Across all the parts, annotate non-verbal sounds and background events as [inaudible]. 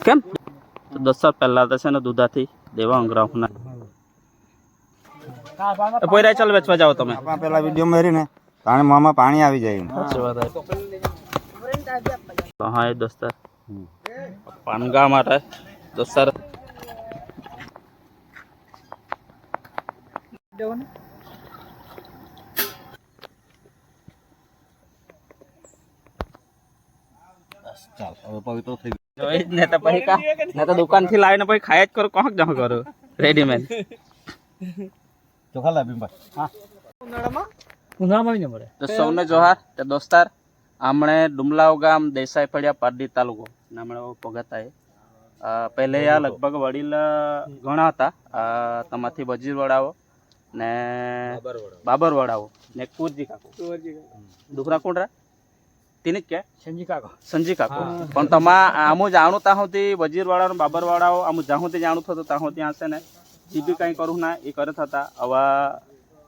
કેમ? તો દસ સાલ પહેલા તો છે ને દુધાથી દેવા અંગરાહના પોયરા ચાલ વેચવા જાઓ તમે. આપણા પેલા વીડિયો મારીને તાણે મોંમાં પાણી આવી જાય સાચી વાત તો હા એ દોસ્તાર પાનગા માટે દોસ્તાર ચાલ હવે પવિત્ર થઈ જોઈ જ ને તો પછી કા ને તો દુકાનથી લાવીને પછી ખાયા જ કરો કોણ જાવ કરો? રેડીમેડ ચોખા લાવી ભાઈ તો સૌને જોહાર તે દોસ્તાર આમણે ડુમલાવ ગામ દેસાઈ ફળિયા પારડી તાલુકો નામણે ભોગતા પગતા એ પહેલે આ લગભગ વડીલ ઘણા હતા. તમાથી વજીર વડાવો ને બાબર વડાવો ને કુરજી કાકો. ડુકરા કોણ કે? સંજી કાકો. સંજી કાકો. પણ તમા આમું જાણું ત્યાં સુધી વજીર વાળાનો બાબર વાળાઓ આમું જ્યાં સુધી જાણું થતું ત્યાં સુધી હશે ને? જે બી કંઈ કરું ના એ કરે થતા. હવે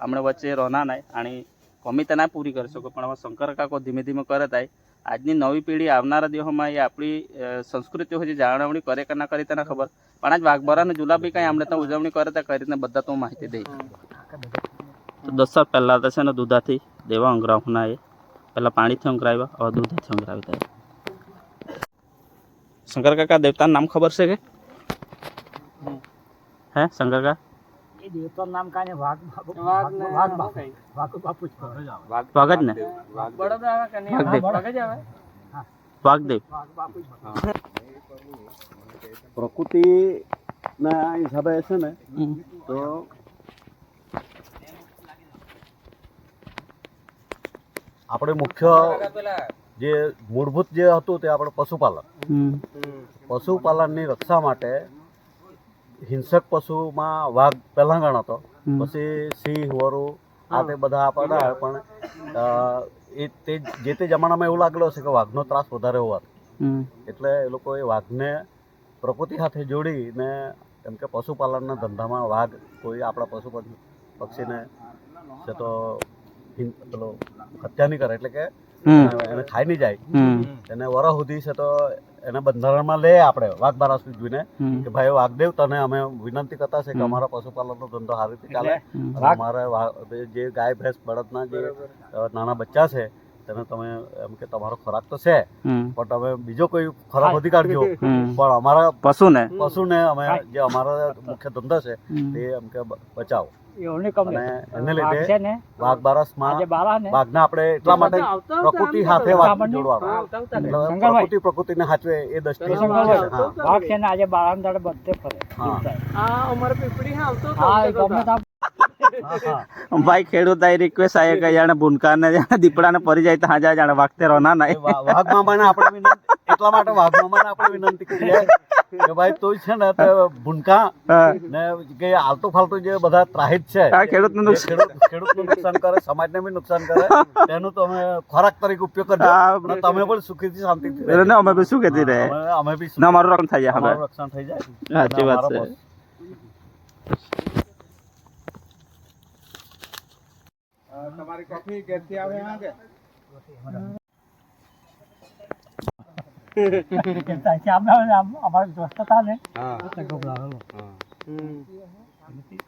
હમણે વચ્ચે રોના નહીં. આણી કોમી તો ના પૂરી કરી શકો પણ હવે શંકર કાકો ધીમે ધીમે કરે થાય. આજની નવી પેઢી આવનારા દિવસોમાં એ આપણી અ, સંસ્કૃતિ હોય છે જાળવણી કરે કે ના કરી તેને ખબર. પણ આજ વાઘબરાને જુલાબી કંઈ આમણે ત્યાં ઉજવણી કરે તો કઈ રીતને બધા તો માહિતી દઈ તો દસ સાલ પહેલાં તો છે ને દુધાથી દેવા અંગરાવના એ પહેલાં પાણીથી અંગરાવ્યા હવે દૂધથી અંગરાવી થાય શંકર કાકા દેવતાનું નામ ખબર છે કે હે શંકર કાકા વાઘ જ ને વાઘદેવ વાઘદેવ પ્રકૃતિ ના હિસાબે છે ને હમ. તો આપણે મુખ્ય જે મૂળભૂત જે હતું તે આપણે પશુપાલન. પશુપાલનની રક્ષા માટે હિંસક પશુમાં વાઘ પહેલાંગણ હતો. પછી સિંહ વરુ આ તે બધા આપણા પણ એ તે જે તે જમાનામાં એવું લાગેલો છે કે વાઘનો ત્રાસ વધારે હોવાથી એટલે એ લોકો એ વાઘને પ્રકૃતિ સાથે જોડીને કેમ કે પશુપાલનના ધંધામાં વાઘ કોઈ આપણા પશુ પક્ષીને છે તો પેલો હત્યા નહીં કરે એટલે કે એને ખાઈ નહીં જાય. એને વરહ સુધી છે તો એને બંધારણમાં લે આપણે વાઘ બારાસ જોઈને કે ભાઈ વાઘદેવ તને અમે વિનંતી કરતા છે કે અમારા પશુપાલનનો ધંધો સારી રીતે ચાલે. અમારે જે ગાય ભેંસ બળદના જે નાના બચ્ચા છે તેને તમે એમ કે તમારો ખોરાક તો છે પણ તમે બીજો કોઈ ખોરાક વધી કાઢજો [laughs] પણ અમારા પશુ ને પશુને અમે જે અમારા મુખ્ય ધંધો છે તે એમ કે બચાવો. એને લીધે વાઘ બારસમાં આપણે એટલા માટે પ્રકૃતિ સાથે વાઘ જોડવાનું. પ્રકૃતિ પ્રકૃતિને સાચવે એ દ્રષ્ટિએ વાઘ છે ને આજે દાડે બધે ફરે. હા. હા. ભાઈ ખેડૂત આ રિક્વેસ્ટ આયે કે જાણે ભૂનકા ને જાણે દીપડા ને પડી જાય તો હાજા જાણે વાગતે રોના ના નહીં વાઘ મામાને આપણે વિનંતી એટલા માટે વાઘ મામાને આપણે વિનંતી કરીએ કે ભાઈ તો છે ને તો ભૂનકા ને કે આલતો ફાલતો જે બધા ત્રાહિત છે ખેડૂતને ખેડૂતનું નુકસાન. ખેડૂત ખેડૂતનું નુકસાન કરે સમાજને બી નુકસાન કરે તેનું તમે ખોરાક તરીકે ઉપયોગ કરજો. તમે પણ સુખીથી શાંતિથી ને અમે બી શું કહેતી રહે અમે- બી ના મારું રક્ષણ થઈ જાય અમારું રક્ષણ થઈ જાય. સાચી વાત છે. અમારે કોફી હતા આવે હા કે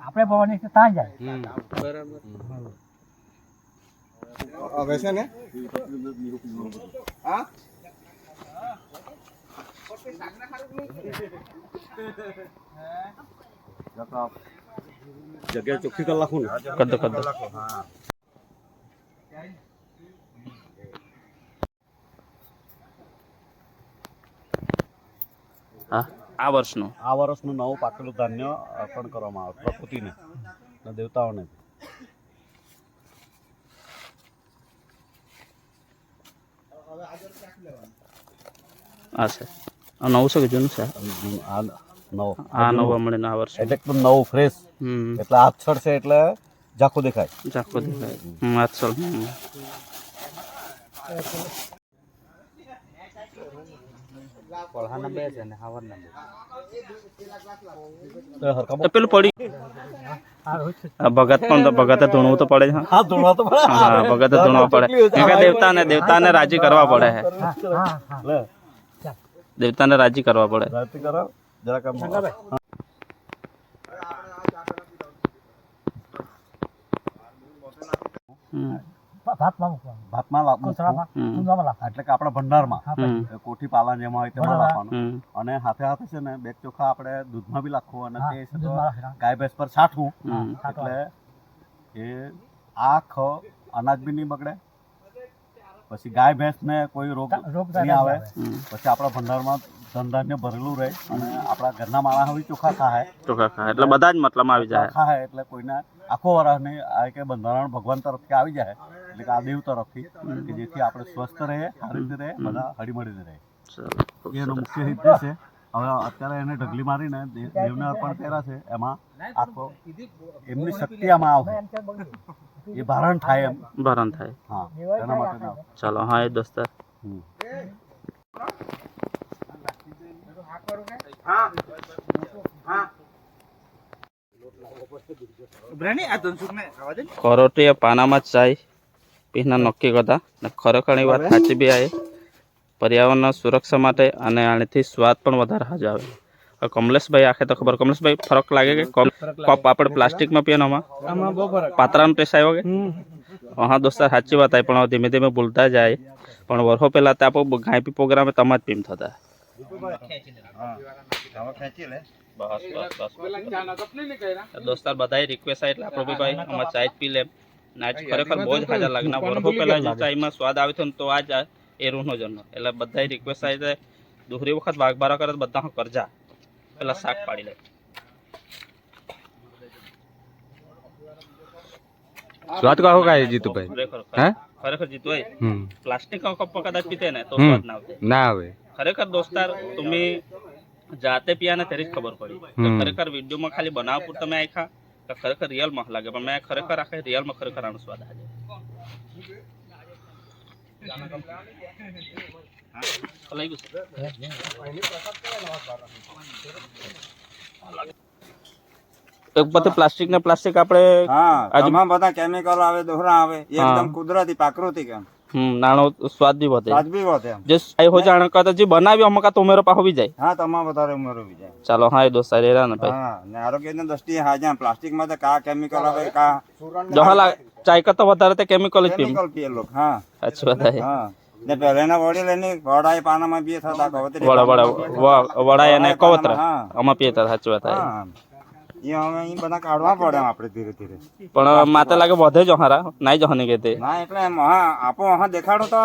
આપણે ભવાની ત્યાં જાય હવે છે ને? હા? જગ્યા ચોખ્ખી કરી નાખું ને? કદ કદો હા? આ વર્ષનું. આ વર્ષનું નવું પાકેલું ધાન્ય અર્પણ કરવામાં આવે પ્રકૃતિને અને દેવતાઓને. આ છે. આ નવું છે કે જૂનું છે? આ નવો. આ નવું મળીને આ વર્ષ એટલે નવું ફ્રેશ એટલે હાથ છડશે એટલે ઝાખું દેખાય ચાખો દેખાય હમ આ ચાલ હમ તો હરખા તો પેલું પડી આ ભગત પણ તો ભગતે ધૂણવું તો પડે છે હા. હાથ ધોવા તો પડે. હા ભગતે ધૂણવા પડે કેમ કે દેવતાને દેવતાને રાજી કરવા પડે છે હા હા લે. દેવતાને રાજી કરવા પડે રાતી કરો જરાક આમ હમ, ભાતમાં મૂકવાનું. ભાતમાં લા- કોથળામાં હમ. ઊંધામાં રાખવાનું. એટલે કે આપણા ભંડારમાં. એ કોઠી પાલન જેમાં હોય તેમાં બરાબર. અને હાથે હાથે છે ને બે ચોખા આપણે દૂધમાં બી નાખવું અને તે છે તો દૂધમાં રાખવાનું. ગાય ભેંસ પર છાંટવું. એટલે એ આખ અનાજ બી નહીં બગડે. પછી ગાય ભેંસ ને કોઈ રોગ રોગ નહીં આવે. પછી આપણા ભંડારમાં ધંધાન્ય ભરેલું રહે અને આપણા ઘરના માણસ ચોખા ખાય. ચોખા ખાય. એટલે બધા જ મતલબ આવી જાય. ખાય એટલે કોઈને આખો વરાહને નહીં આ કે બંધારણ ભગવાન તરફથી આવી જાય એટલે કે આ દેવ તરફથી કે જેથી આપણે સ્વસ્થ રહે સારી રીતે રહે બધા હળીમળીને રહે એનો મુખ્ય હેતુ છે હવે અત્યારે એને ઢગલી મારીને દેવને અર્પણ કર્યા છે એમાં આખો એમની શક્તિ આમાં આવે. એ ભારણ થાય એમ. ભારણ થાય. હા એના માટે ચાલો હા એ દોસ્તાર. હમ. કરોટીએ પાનામાં ચાય પીના નક્કી કરતા. ને ખરેખર વાત સાચી બી આવે. પર્યાવરણના સુરક્ષા માટે અને આનાથી સ્વાદ પણ વધારે હાજ આવે. કમલેશભાઈ આખે તો ખબર. કમલેશભાઈ ફરક લાગે કે કપ આપણે પ્લાસ્ટિકમાં પીવાનામાં પાત્રાનો ટેસ્ટ આવ્યો કે? હા દોસ્તાર સાચી વાત આવી. પણ ધીમે ધીમે ભૂલતા જાય. પણ વર્ષો પહેલા તો આપણો ગાયપી પ્રોગ્રામે તમાજ પીમ થતા. બસ. બસ બસ દોસ્તાર બધાય રિક્વેસ્ટ આવે એટલે આપણો ભાઈ અમારે ચાય પી લે ના ખરેખર બહુ જ હાજર લાગના. વર્ષો પહેલા જે ચાયમાં સ્વાદ આવ્યો હતો તો આજ એ રૂનો જનો એટલે બધાય રિક્વેસ્ટ આવી જાય દુહરી વખત વાઘબારા કરે બધા હું કરજા પેલા શાક પાડી લે. સ્વાદ કહો કાય જીતુભાઈ ખરેખર હે? ખરેખર જીતું હોય? હમ. પ્લાસ્ટિક કપ કદાચ પીતે ને તો સ્વાદ ના આવે ના આવે. ખરેખર દોસ્તાર તમે જાતે પીયા ને ત્યારે જ ખબર પડી. ખરેખર. ખરેખર વિડીયોમાં ખાલી બનાવ પૂર તમે આખા તો ખરેખર રિયલમાં લાગે. પણ મેં ખરેખર આખે રિયલમાં ખરેખર આનો સ્વાદ આજે લઈ ગયું પ્લાસ્ટિક ને પ્લાસ્ટિક આપણે હા તમામ બધા કેમિકલ આવે દોહરા આવે એકદમ કુદરતી પ્રાકૃતિક એમ નાનો સ્વાદ બી વધે. સ્વાદ બી વધે જે સાઈ હો જાણ કરતા જે બનાવ્યો અમકા તો ઉમેરો પાહો બી જાય. હા તમામ વધારે ઉમેરો બી જાય. ચાલો હા એ દોસ્તાર એરા ને ભાઈ. હા ને આરોગ્યની દ્રષ્ટિએ હાજા પ્લાસ્ટિકમાં તો કા કેમિકલ આવે કા જહાલા ચાય કરતા વધારે તે કેમિકલ જ પીમ કેમિકલ પીએ લોક હા. સાચી વાત હા. ને પહેલાના વડી લઈને વડાએ પાનામાં બી થતા કવતરી વડા વડા વડાય અને કવતરા અમા પીએ પીતા સાચી વાત હા એ હવે એ બધા કાઢવા પડે આપણે ધીરે ધીરે. પણ માતે લાગે વધે જો હારા નાઈ જહની કે તે. ના એટલે એમ હા આપો હા દેખાડો તો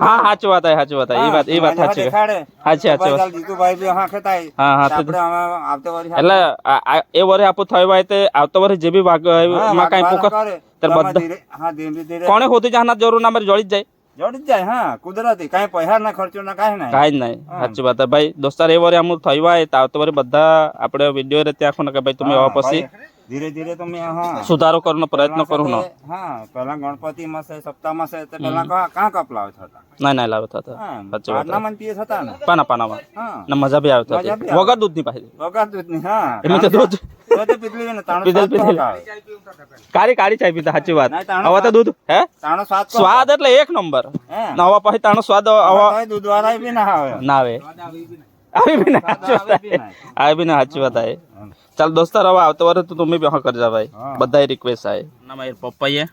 હા સાચી વાત સાચી વાત એ વાત એ વાત સાચી દેખાડે. સાચી સાચી વાત. જીતુભાઈ બી હા ખેતાય હા હા આપણે હવે આવતે વળી એટલે આ- આ- એ વરે આપું થયું હોય તે આવતો વરે જે બી વાગ હા, માં કાંઈ પોકર ત્યારે બધા- હા ધીરે ધીરે. કોણે હોતી જહાના જરૂર ના મારે જળી જ જાય. જોડી જાય હા કુદરતી કાંઈ પૈસા ના ખર્ચો ના કાંઈ નહીં. કાંઈ જ નહીં સાચી વાત ભાઈ દોસ્તાર એ વરે અમુક થયું હોય તો આવતો વરે બધા આપણે વીડિયો રે ત્યાં કે ભાઈ તમે પછી ધીરે ધીરે તમે હા. સુધારો કરવાનો પ્રયત્ન કરું ને. હા પેલા ગણપતિ માં છે સપ્તાહમાં છે તો કા કા કપ કપલાવ થતા ના ના લાવે થતા હા સાચી વાત પાટલા પીએ થતા ને પાના પાનામાં. હા. ને મજા બી આવતી હતી. વગર દૂધની પાછી. વગર દૂધની હા. એમાં તો દૂધ તો તો ને તાણો પીધેલ, સ્વાદ કારી કારી આવે. કાળી કાળી ચાય પીતા સાચી વાત. હવે તો દૂધ હે? તાણો સ્વાદ સ્વાદ એટલે એક નંબર. હે ને હવે પછી તાણો સ્વાદ હવે હવે દૂધ વાળા બી ના આવે ના આવે. આવી બી ના સાચી વાત આવે બી આવે. આવી બી ના સાચી વાત આવે ચાલ દોસ્તાર હવે આવતો વારે તો તમે બી હા કરજા ભાઈ. હા. બધાય રિક્વેસ્ટ આવે ના મારી પપ્પાએ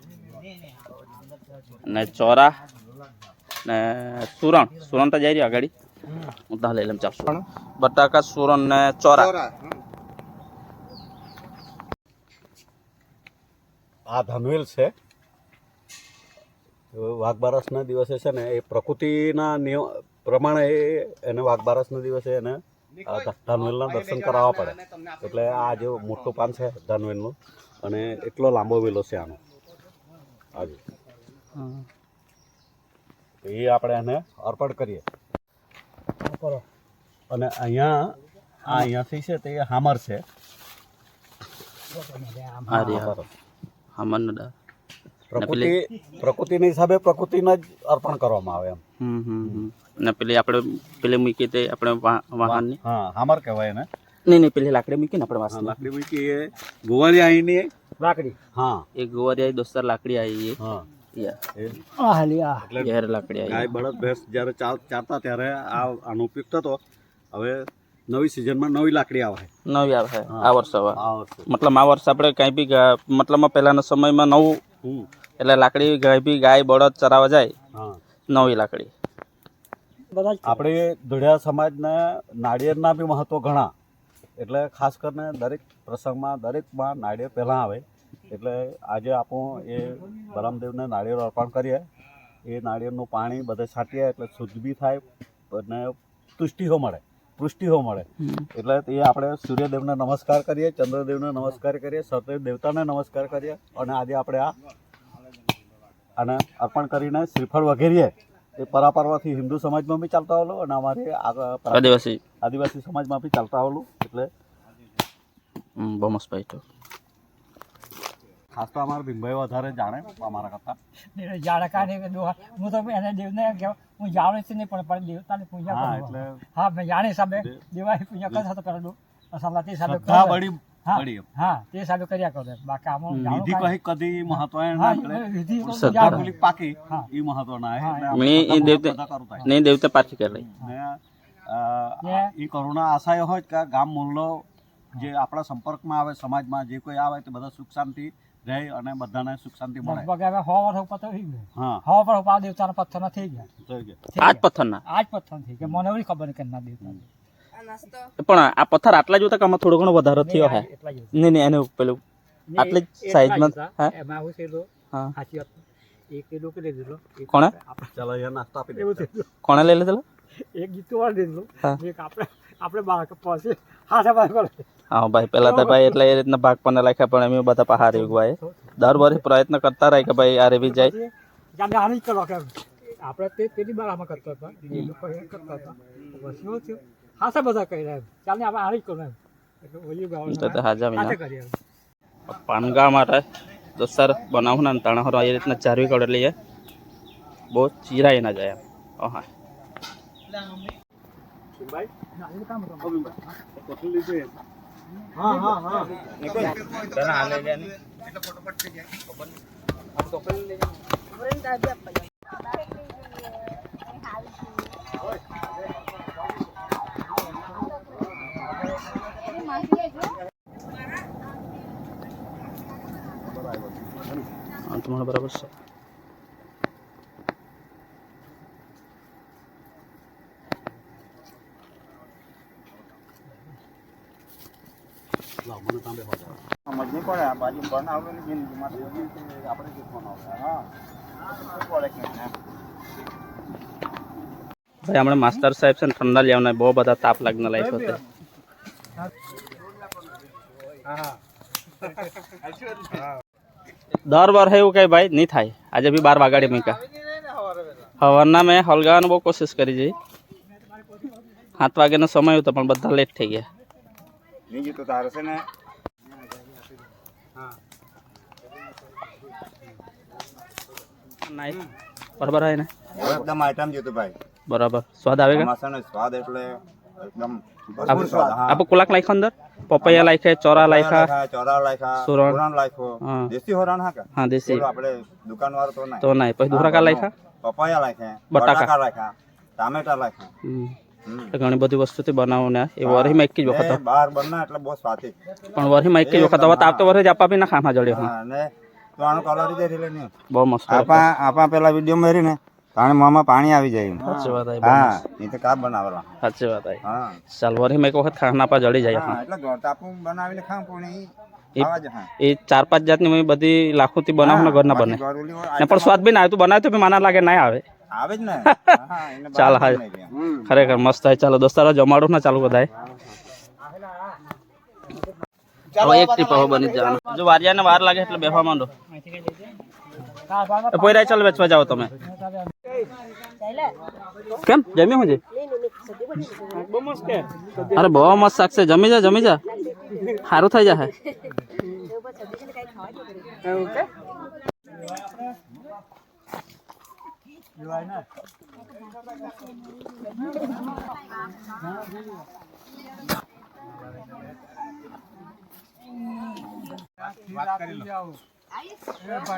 ને ચોરા ને સુરણ. સુરણ તો જઈ રહ્યો આગળ. હું તો લઈ લઉં ચાલશું બટાકા સુરણ ને ચોરા. આ ધનવેલ છે. વાઘબારસના દિવસે છે ને એ પ્રકૃતિના નિયમ પ્રમાણે એ એને વાઘબારસના દિવસે એને ધનવેલના દર્શન કરાવવા પડે. એટલે આ જે મોટું પાન છે ધનવેલનું અને એટલો લાંબો વેલો છે આનો. આજે એ આપણે એને અર્પણ કરીએ. અને અહીંયા આ અહીંયાથી છે તે હામર છે. રહ્યા પ્રકૃતિ પ્રકૃતિના હિસાબે પ્રકૃતિને જ અર્પણ કરવામાં આવે એમ. હમ હમ. ને પેલી આપણે પેલી મૂકી તે આપણે વાહનની. હા હામર કહેવાય એને. નહીં નહીં પેલી લાકડી મૂકી ને આપણે વાસ લાકડી મૂકી એ ગોવાળી આવીને લાકડી. હા. એ ગોવારી દોસ્તાર લાકડી આવી હા. ઘેર લાકડી આવી ગાય બળદ ભેંસ જ્યારે ચાર ત્યારે આ આનો ઉપયોગ થતો. હવે નવી સિઝનમાં નવી લાકડી આવે. નવી આવે આ વર્ષ હવે આ મતલબ આ વર્ષ આપણે કંઈ બી મતલબમાં પહેલાના સમયમાં નવું હમ. એટલે લાકડી કંઈ બી ગાય બળદ ચરાવવા જાય. હા. નવી લાકડી. બધા આપણે ધોળિયા સમાજને નાળિયેરના બી મહત્વ ઘણા. એટલે ખાસ કરીને દરેક પ્રસંગમાં દરેકમાં નાળિયેર પહેલાં આવે. એટલે આજે આપણું એ બરામદેવને નાળિયેર અર્પણ કરીએ. એ નાળિયેરનું પાણી બધે છાંટીએ એટલે શુદ્ધ બી થાય અને તુષ્ટિઓ મળે. પૃષ્ટિઓ મળે. એટલે એ આપણે સૂર્યદેવને નમસ્કાર કરીએ, ચંદ્રદેવને નમસ્કાર કરીએ સતદેવ દેવતાને નમસ્કાર કરીએ અને આજે આપણે આ અને અર્પણ કરીને શ્રીફળ વગેરે એ પરાપરવાથી હિન્દુ સમાજમાં બી ચાલતા આવેલું અને અમારે આદિવાસી આદિવાસી સમાજમાં બી ચાલતા આવેલું એટલે બહુ મસ્ત ભાઈ તો ખાસ તો અમારા ભીમભાઈ વધારે જાણે અમારા કરતા નહીં દોહા હું તો એને દેવને હું જાણું છું નહીં પણ પણ દેવતાની પૂજા હા કરું એટલે હા મેં જાણે સાબે દેવાની પૂજા કરતા તો કરું અસલા સાબે બળી હા હા તે હિસાબે કર્યા કરો. બાકી આમાં વિધિ કહી કદી મહત્વ ના વિધિ તો શ્રદ્ધા જાણું. શ્રદ્ધા ભૂલી પાકી એ મહત્વ ના હા, એટલે એ- આપણે મેં એ બધા દેવતે- બધા કરતા હોય. નહીં દેવતે પાછી કરી લઈ ને ને- એ કરુણા આશા હોય કે ગામ મોહલ્લો જે આપણા સંપર્કમાં આવે સમાજમાં જે કોઈ આવે તે બધા સુખ શાંતિ રહે અને બધાને સુખ શાંતિ મળે. લગભગ હવે હવા વર્ષ ઉપર થઈ ગયું. હા. વર્ષ ઉપર દેવતાના પથ્થરના થઈ ગયા. થઈ ગયું. આજ. પથ્થરના? આજ પથ્થર થઈ ગયા. મને ખબર કે ના દેવતા પણ આ પથ્થર આટલા જોતા કે થોડો ઘણો વધારો થયો હે? નહીં નહીં એનું પેલું આટલી સાઈઝમાં હા? એમાં હું થયેલું હા. સાચી વાત. એક કિલો કે એક કોણે? આપણે ચાલો યાર નાસ્તો આપી દે. કોણે લઈ લીધેલો? એક ગીતો વાળ હા. એક આપણે આપણે બાક પાસે હાથે કરે હા ભાઈ પેલા તો ભાઈ એટલે એ રીતના ભાગ પણ લખ્યા પણ અમે બધા પહાર એવું ભાઈ. દર વર્ષે પ્રયત્ન કરતા રહે કે ભાઈ આ રેવી જાય. આપણે તે તેની બારામાં કરતા હતા. એ લોકો એ કરતા હતા. પછી શું થયું હાથે બધા કહી રહ્યા એમ. ચાલને આપણે આની જ કરો એમ. એટલે ઓલી તો તો ગાવાનું હાજા હાથે વિના કરીએ એમ. પાનગા માટે દોસ્તાર બનાવું ને તાણા હરો એ રીતના ચારવી કાઢે લઈએ બહુ ચીરાઈ ના જાય એમ. ઓ હા હા, તમારે બરાબર છે લાવ, મને તાંબે હોવા દે. સમજ નહીં પડે આ બાજુ બનાવેલી જિંદગીમાં આપણે શીખવાનું. ભાઈ હમણાં માસ્ટર સાહેબ છે ને ઠંડા લેવાના બહુ બધા તાપ લાગને લાગ્યો છે દર વર્ષે એવું કઈ ભાઈ નહીં થાય આજે બી બાર વાગાડી મૂક્યા હવારના મેં હલગાવાની બહુ કોશિશ કરી જઈ સાત વાગ્યાનો સમય હતો પણ બધા લેટ થઈ ગયા બીજું તો તારે છે ને નાઈસ બરાબર હોય ને એકદમ આઈટમ જેતું ભાઈ બરાબર સ્વાદ આવે કે આમાં છે ને સ્વાદ એટલે એકદમ ભરપૂર સ્વાદ હા આપણે કુલાક અંદર? પપૈયા લાખ્યા ચોરા લાખ્યા, ચોરા લાખ્યા સુરણ. સુરણ દેશી હોરણ હા કે હા દેશી. આપણે દુકાન વાળો તો નહીં. તો નહીં પછી દુરાકા લાખ્યા પપાયા પપૈયા બટાકા. બટાકા લાખ્યા ટામેટા. એટલે ઘણી બધી વસ્તુથી બનાવું ને એ વરહીમાં એક જ વખત. બહાર બનના એટલે બહુ સ્વાદિષ્ટ. પણ વરહીમાં એક જ વખત. હવે તાપ તો વરહી જ આપા બી ના ખામા જડ્યો. હા ને તો આનો કલર જ એટલે ને. બહુ મસ્ત આપા આપા પેલા વીડિયો મેરી ને તાણે મોંમાં પાણી આવી જાય એમ. સાચી વાત આવી બહુ હા મસ્ત. એ તો કા બનાવેલા સાચી વાત આવી. હા. ચાલ વરહીમાં એક વખત ખાના પા જડી જાય. હા હા એટલે ગોટાપું બનાવીને ખાવ પણ ઈ એ- ખાવા જ હા. એ ચાર પાંચ જાતની મેં બધી લાખોથી બનાવું ને ઘરના બને. બાકી ઘરેલું હોય, ને પણ સ્વાદ બી ના આવે તું બનાવે તો બી માના લાગે ના આવે. આવે જ ને. [laughs] હા, એને ચાલ, બહાર હા. જ નહીં રહ્યા. ખરેખર મસ્ત થાય. ચાલો દોસ્તારો જમાડું ના ચાલુ બધાય. હવે એક ટ્રીપ હવે બની જ જવાનું. જો વારિયાને વાર લાગે એટલે બેહવા માંડો. હા, બાબા, એ પોયરા ચાલ વેચવા જાઓ તમે. કેમ? જમી હું છે? બહુ મસ્ત છે. અરે બહુ મસ્ત શાક છે. જમી જા જમી જા. સારું થઈ જાય એવું છે?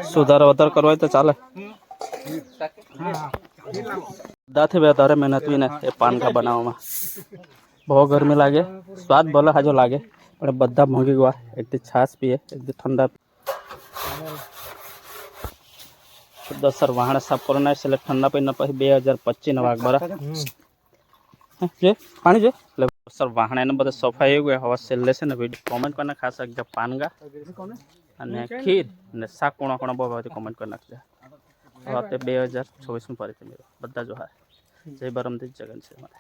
સુધારો વધારે કરવો હોય તો ચાલે. બધાથી વધારે મહેનત વિને એ પાનકા બનાવવામાં બહુ ગરમી લાગે સ્વાદ ભલે હાજો લાગે પણ બધા મોંઘી ગયા એકથી છાશ પીએ એકથી ઠંડા દસ સર વાહણ સાફ કરી નાખશે એટલે ઠંડા પીને પછી બે હજાર પચીસના વાગ બરા હે, જે પાણી જે એટલે સર વાહણ એને બધા સફાઈ એવું હવે છેલ્લે છે ને વીડિયો કોમેન્ટ કરી ખાસ એકદમ પાનગા અને ખીર અને શાક કોણા કોણા બહુ બધી કોમેન્ટ હવે બે હજાર ચોવીસમાં ફરીથી મળ્યો. બધા જો હા જય બરમથી જગન છે મારે